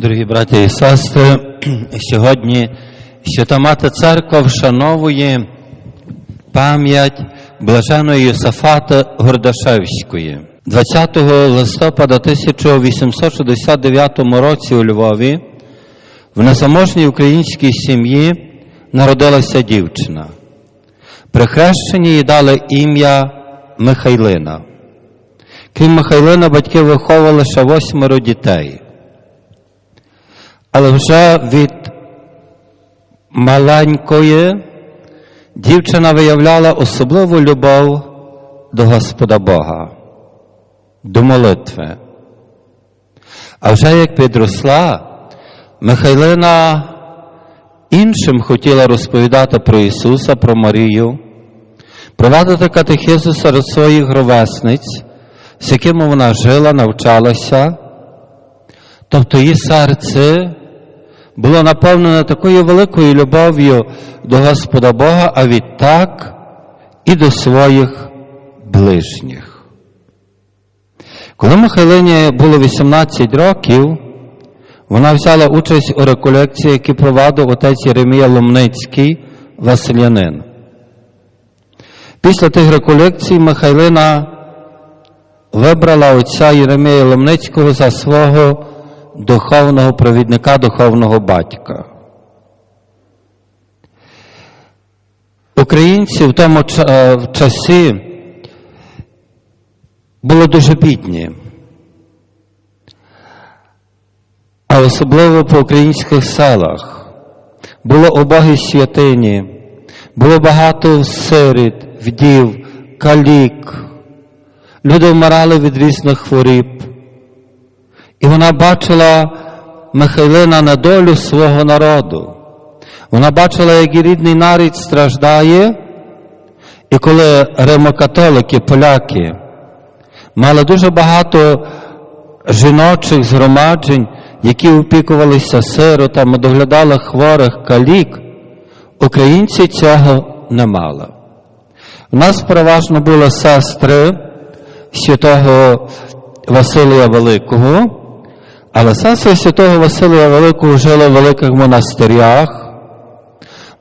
Дорогі браті і сестри, сьогодні Свята Мати Церква вшановує пам'ять блаженої Єсафата Гордашевської. 20 листопада 1869 році у Львові в незаможній українській сім'ї народилася дівчина. При хрещенні їй дали ім'я Михайлина. Крім Михайлина, батьки виховували ще восьмеро дітей. Але вже від маленької дівчина виявляла особливу любов до Господа Бога, до молитви. А вже як підросла, Михайлина іншим хотіла розповідати про Ісуса, про Марію, провадити катехизу серед своїх ровесниць, з якими вона жила, навчалася. Тобто її серце було наповнене такою великою любов'ю до Господа Бога, а відтак і до своїх ближніх. Коли Михайлині було 18 років, вона взяла участь у реколекції, які провадив отець Єремія Ломницький, Василянин. Після тих реколекцій Михайлина вибрала отця Єремія Ломницького за свого духовного провідника, духовного батька. Українці в тому в часі були дуже бідні, а особливо по українських селах. Було убогі святині, було багато сиріт, вдів, калік. Люди вмирали від різних хворіб. І вона бачила Михайлина на долю свого народу. Вона бачила, як і рідний нарід страждає, і коли римокатолики, поляки мали дуже багато жіночих згромаджень, які опікувалися сиротами, доглядали хворих калік, українці цього не мали. У нас переважно були сестри святого Василія Великого, але сестри святого Василія Великого жили в великих монастирях,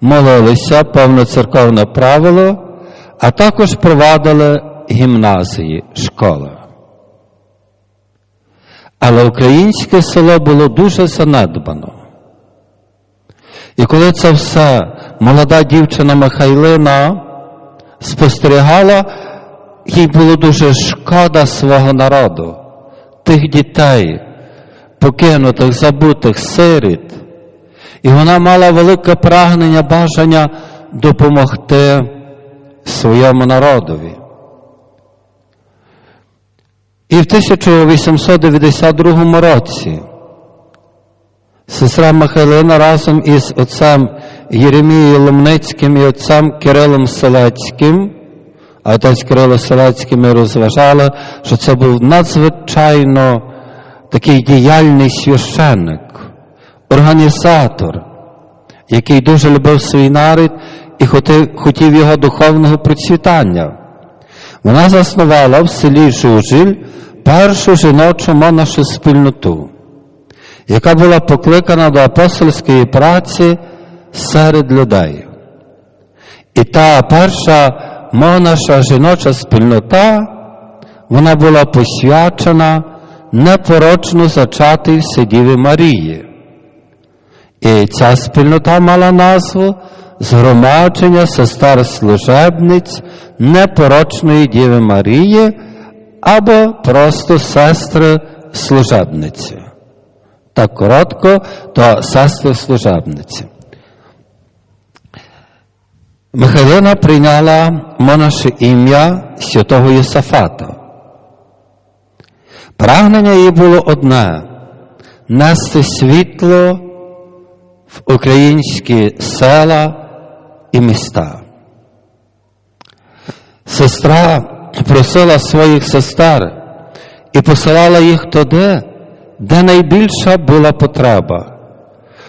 молилися певне церковне правило, а також провадили гімназії, школи. Але українське село було дуже занедбано. І коли це все молода дівчина Михайлина спостерігала, їй було дуже шкода свого народу, тих дітей, покинутих, забутих, сиріт. І вона мала велике прагнення, бажання допомогти своєму народові. І в 1892 році сестра Михайлина разом із отцем Єремією Ломницьким і отцем Кирилом Селецьким, а отець Кирило Селецький ми розважали, що це був надзвичайно такий діяльний священник, організатор, який дуже любив свій народ і хотів, його духовного процвітання. Вона заснувала в селі Жужіль першу жіночу монашу спільноту, яка була покликана до апостольської праці серед людей. І та перша монаша жіноча спільнота, вона була посвячена непорочно зачатій Сидіві Марії. І ця спільнота мала назву Згромадження сестер служебниць непорочної Діви Марії або просто сестри служебниці. Так коротко, то сестри служебниці. Михайлина прийняла монаше ім'я святого Єсафата. Прагнення її було одне нести світло в українські села і міста. Сестра просила своїх сестер і посилала їх туди, де найбільша була потреба,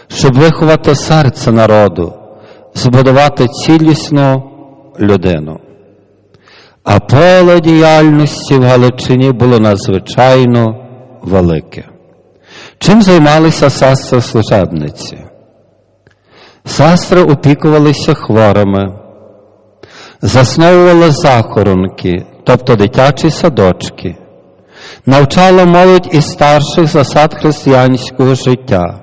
щоб виховати серце народу, збудувати цілісну людину. А поле діяльності в Галичині було надзвичайно велике. Чим займалися сестри служебниці? Сестри опікувалися хворими, засновували захоронки, тобто дитячі садочки, навчали молодь і старших засад християнського життя,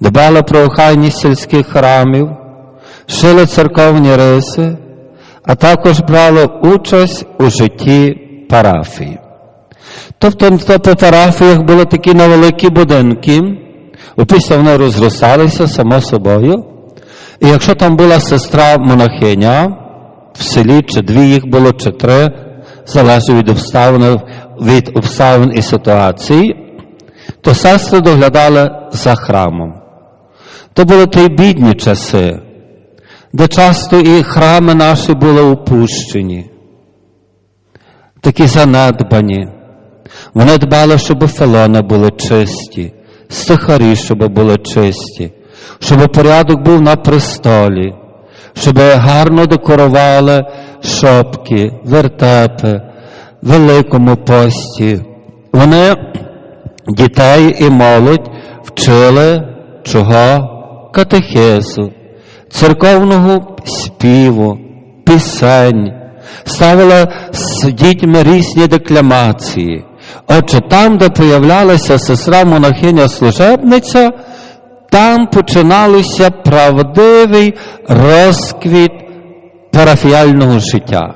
дбали про охайність сільських храмів, шили церковні риси, а також брали участь у житті парафії. Тобто то по парафіях були такі невеликі будинки, опісля вони розросталися само собою. І якщо там була сестра монахиня в селі, чи дві їх було, чи три, залежить від обставин, від обставин і ситуації, то сестри доглядали за храмом. То були ті бідні часи, де часто і храми наші були опущені, такі занедбані. Вони дбали, щоб фелони були чисті, стихарі, щоб були чисті, щоб порядок був на престолі, щоб гарно декорували шопки, вертепи, великому пості. Вони дітей і молодь вчили чого? Катехизу, церковного співу, пісень, ставили з дітьми різні декламації. Отже, там, де появлялася сестра монахиня служебниця, там починалося правдивий розквіт парафіяльного життя.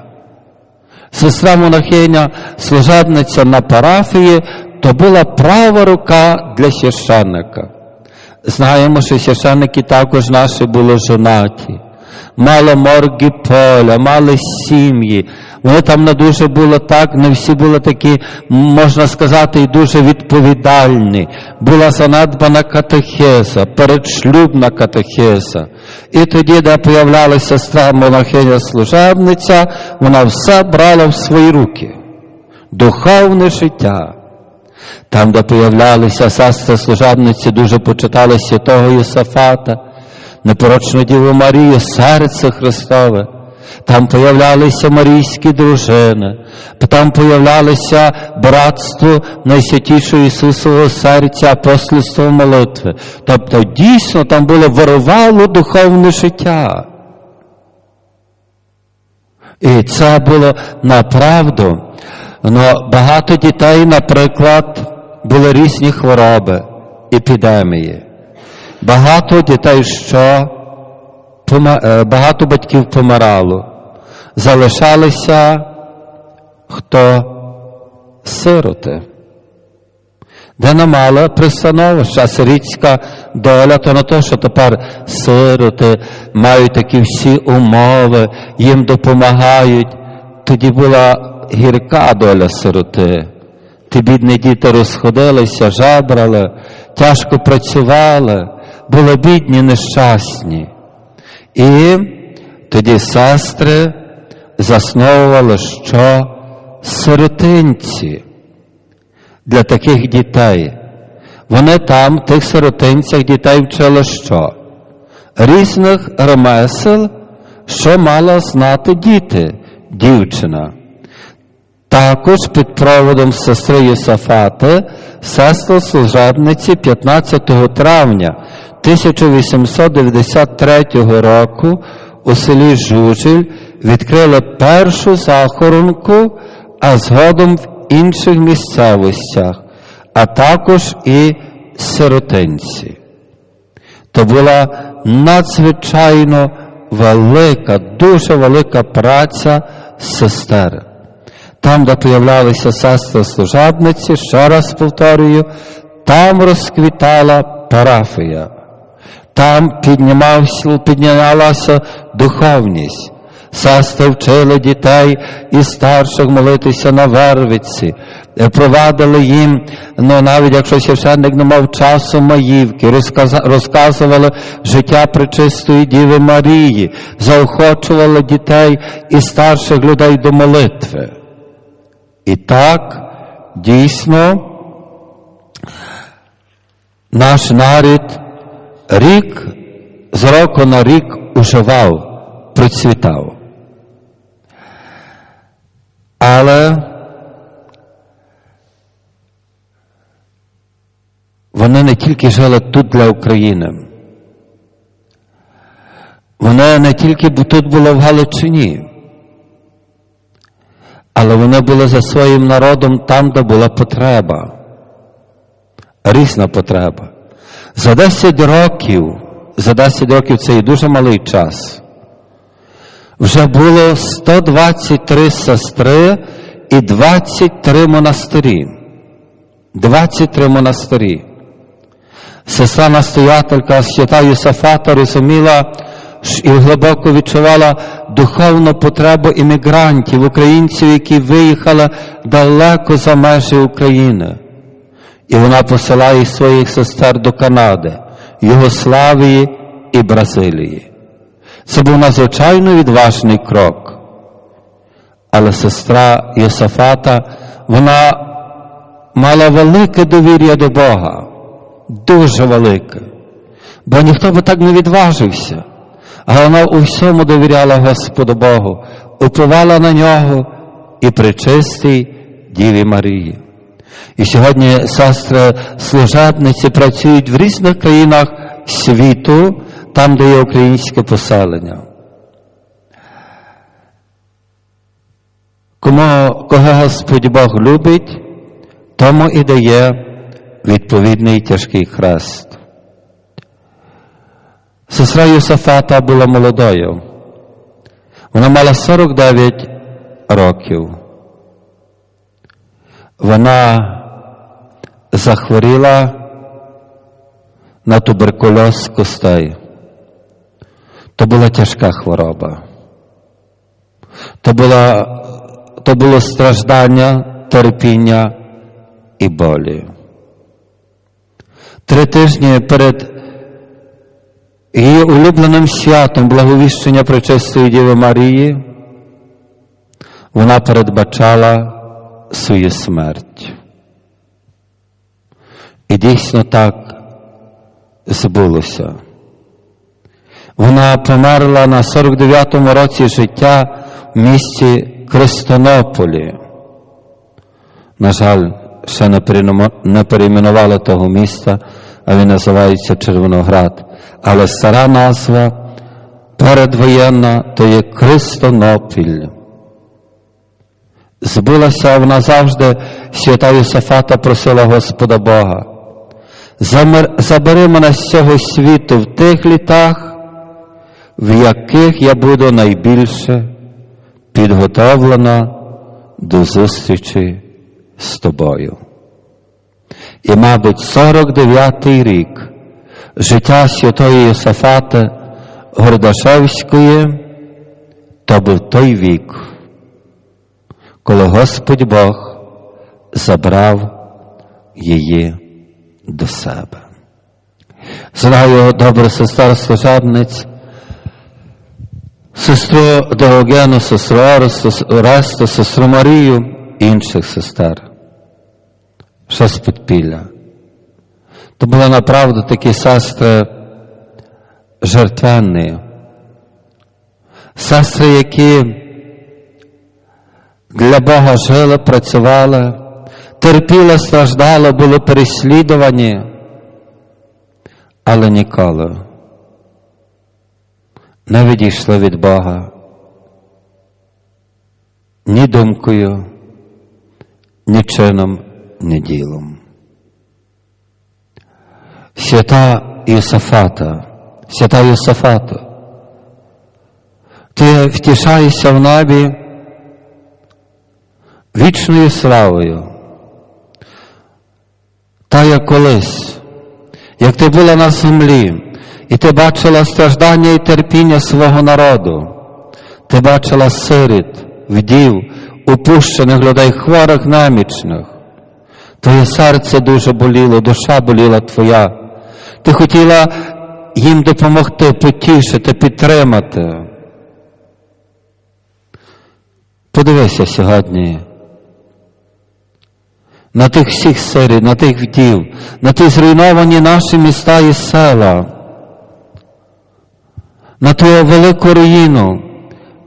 Сестра монахиня, служебниця на парафії, то була права рука для священника. Знаємо, що священники також наші були жонаті, мали морги поля, мали сім'ї. Вони там не дуже було так, не всі були такі, можна сказати, і дуже відповідальні. Була занедбана катехеза, передшлюбна катехеза. І тоді, де появлялася сестра монахиня служебниця, вона все брала в свої руки. Духовне життя. Там, де появлялися сестри служебниці, дуже почитали святого Єсафата, непорочну Діву Марію, серце Христове. Там появлялися марійські дружини, там появлялося братство найсвятішого Ісусового серця, апостольство молитви. Тобто дійсно там було вирувало духовне життя. І це було направду. Но багато дітей, наприклад, були різні хвороби, епідемії. Багато дітей, що багато батьків помирало. Залишалися хто сироти. Де не мала пристановища, сирітська доля, то на те, що тепер сироти мають такі всі умови, їм допомагають. Тоді була гірка доля сироти. Ті бідні діти розходилися, жабрали, тяжко працювали, були бідні, нещасні. І тоді сестри засновували що сиротинці для таких дітей. Вони там, в тих сиротинцях, дітей вчили що? Різних ремесел, що мала знати діти, дівчина. Також під проводом сестри Єсафати, сестри служебниці 15 травня 1893 року у селі Жужель відкрили першу захоронку, а згодом в інших місцевостях, а також і сиротинці. То була надзвичайно велика, дуже велика праця сестер. Там, де появлялися сестри служебниці, ще раз повторюю, там розквітала парафія, там піднімався, піднялася духовність. Сестри вчили дітей і старших молитися на вервиці, провадили їм, ну навіть якщо священник не мав часу маївки, розказували життя пречистої Діви Марії, заохочували дітей і старших людей до молитви. І так, дійсно, наш нарід рік з року на рік уживав, процвітав. Але вони не тільки жили тут для України. Вони не тільки тут були в Галичині, але вони були за своїм народом там, де була потреба. Різна потреба. За 10 років, за 10 років це і дуже малий час. Вже було 123 сестри і 23 монастирі. 23 монастирі. Сестра настоятелька свята Юсафата розуміла і глибоко відчувала духовну потребу іммігрантів, українців, які виїхали далеко за межі України. І вона посилає своїх сестер до Канади, Югославії і Бразилії. Це був надзвичайно відважний крок. Але сестра Йосафата, вона мала велике довір'я до Бога, дуже велике. Бо ніхто би так не відважився. А вона у всьому довіряла Господу Богу, уповала на нього і причистій Діві Марії. І сьогодні сестри служебниці працюють в різних країнах світу, там, де є українське поселення. Кому, кого Господь Бог любить, тому і дає відповідний тяжкий хрест. Сестра Юсафата була молодою. Вона мала 49 років. Вона захворіла на туберкульоз костей. То була тяжка хвороба. То, була, то було страждання, терпіння і болі. Три тижні перед її улюбленим святом благовіщення Пречистої Діви Марії вона передбачала свою смерть. І дійсно так збулося. Вона померла на 49-му році життя в місті Кристонополі. На жаль, ще не перейменували того міста, а він називається Червоноград. Але стара назва передвоєнна то є Кристонопіль. Збулася вона завжди, свята Йосафата просила Господа Бога. Забери мене з цього світу в тих літах, в яких я буду найбільше підготовлена до зустрічі з тобою. І, мабуть, 49-й рік життя святої Йосафати Гордашевської то був той вік, коли Господь Бог забрав її до себе. Знаю добре сестер служебниць, сестру Деогену, сестру Оресту, сестру Марію і інших сестер. Ще з підпілля. То були направду такі сестри жертвенні. Сестри, які для Бога жили, працювали, терпіли, страждали, були переслідувані, але ніколи не відійшли від Бога ні думкою, ні чином, ні ділом. Свята Єсафата, свята Єсафата, ти втішаєшся в небі вічною славою, та як колись, як ти була на землі, і ти бачила страждання і терпіння свого народу, ти бачила сиріт, вдів, упущених людей, хворих, немічних. Твоє серце дуже боліло, душа боліла твоя. Ти хотіла їм допомогти, потішити, підтримати. Подивися сьогодні на тих всіх сирів, на тих вдів, на ті зруйновані наші міста і села, на ту велику руїну,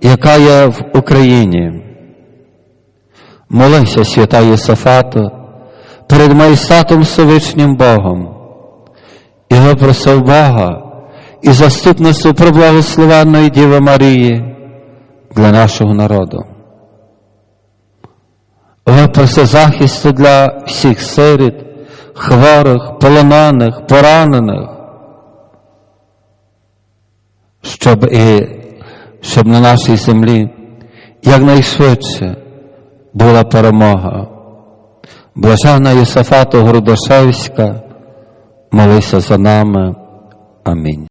яка є в Україні. Молися, свята Єсафато, перед Майстатом Всевишнім Богом. і випросив Бога і заступництво преблагословенної Діви Марії для нашого народу. Випроси захисту для всіх сиріт, хворих, полонених, поранених, щоб і щоб на нашій землі якнайшвидше була перемога. Блажена Єсафату Грудашевська, молися за нами. Амінь.